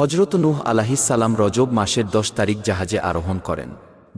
হজরত নূহ আলাহিসাল্লাম রজব মাসের দশ তারিখ জাহাজে আরোহণ করেন।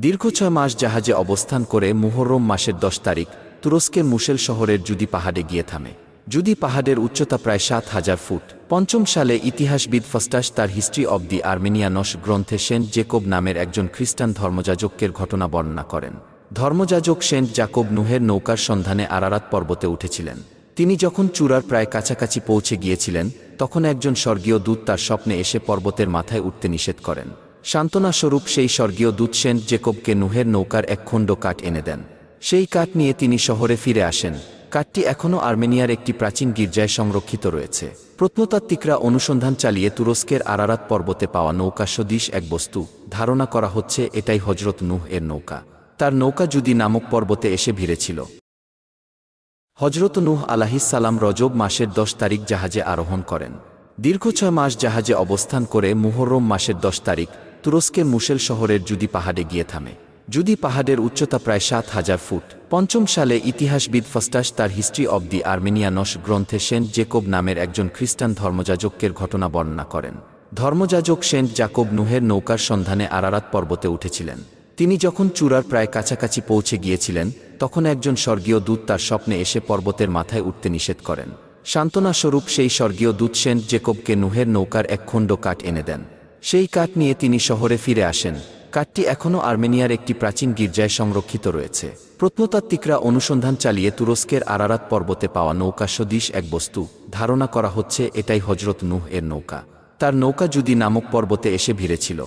দীর্ঘ ছয় মাস জাহাজে অবস্থান করে মুহরম মাসের দশ তারিখ তুরস্কের মুশেল শহরের জুদি পাহাড়ে গিয়ে থামে। জুদি পাহাড়ের উচ্চতা প্রায় সাত হাজার ফুট। পঞ্চম সালে ইতিহাসবিদ ফস্টাস তার হিস্ট্রি অব দি আর্মেনিয়ানস গ্রন্থে সেন্ট জেকব নামের একজন খ্রিস্টান ধর্মযাজকের ঘটনা বর্ণনা করেন। ধর্মযাজক সেন্ট জাকব নুহের নৌকার সন্ধানে আরারাত পর্বতে উঠেছিলেন। তিনি যখন চূড়ার প্রায় কাছাকাছি পৌঁছে গিয়েছিলেন, তখন একজন স্বর্গীয় দূত তার স্বপ্নে এসে পর্বতের মাথায় উঠতে নিষেধ করেন। সান্ত্বনা স্বরূপ সেই স্বর্গীয় দূত সেন্ট জেকবকে নুহের নৌকার এক খণ্ড কাঠ এনে দেন। সেই কাঠ নিয়ে তিনি শহরে ফিরে আসেন। কাঠটি এখনও আর্মেনিয়ার একটি প্রাচীন গির্জায় সংরক্ষিত রয়েছে। প্রত্নতাত্ত্বিকরা অনুসন্ধান চালিয়ে তুরস্কের আরারাত পর্বতে পাওয়া নৌকা সদৃশ এক বস্তু ধারণা করা হচ্ছে এটাই হজরত নুহ এর নৌকা। তার নৌকা যদি নামক পর্বতে এসে ভিড়েছিল। হজরত নূহ আলাহিসাল্লাম রজব মাসের দশ তারিখ জাহাজে আরোহণ করেন। দীর্ঘ ছয় মাস জাহাজে অবস্থান করে মুহরম মাসের দশ তারিখ তুরস্কের মুশেল শহরের জুদি পাহাড়ে গিয়ে থামে। জুদি পাহাড়ের উচ্চতা প্রায় সাত হাজার ফুট। পঞ্চম সালে ইতিহাসবিদ ফস্টাস তার হিস্ট্রি অব দি আর্মেনিয়ানস গ্রন্থে সেন্ট জেকব নামের একজন খ্রিস্টান ধর্মযাজকের ঘটনা বর্ণনা করেন। ধর্মযাজক সেন্ট জাকব নুহের নৌকার সন্ধানে আরারাত পর্বতে উঠেছিলেন। তিনি যখন চূড়ার প্রায় কাছাকাছি পৌঁছে গিয়েছিলেন তখন একজন স্বর্গীয় দূত তার স্বপ্নে এসে পর্বতের মাথায় উঠতে নিষেধ করেন। সান্ত্বনা স্বরূপ সেই স্বর্গীয় দূত সেন্ট জেকবকে নুহের নৌকার এক খণ্ড কাঠ এনে দেন। সেই কাঠ নিয়ে তিনি শহরে ফিরে আসেন। কাঠটি এখনও আর্মেনিয়ার একটি প্রাচীন গির্জায় সংরক্ষিত রয়েছে। প্রত্নতাত্ত্বিকরা অনুসন্ধান চালিয়ে তুরস্কের আরারাত পর্বতে পাওয়া নৌকা সদৃশ এক বস্তু ধারণা করা হচ্ছে এটাই হজরত নুহ এর নৌকা। তার নৌকা যদি নামক পর্বতে এসে ভিড়েছিল।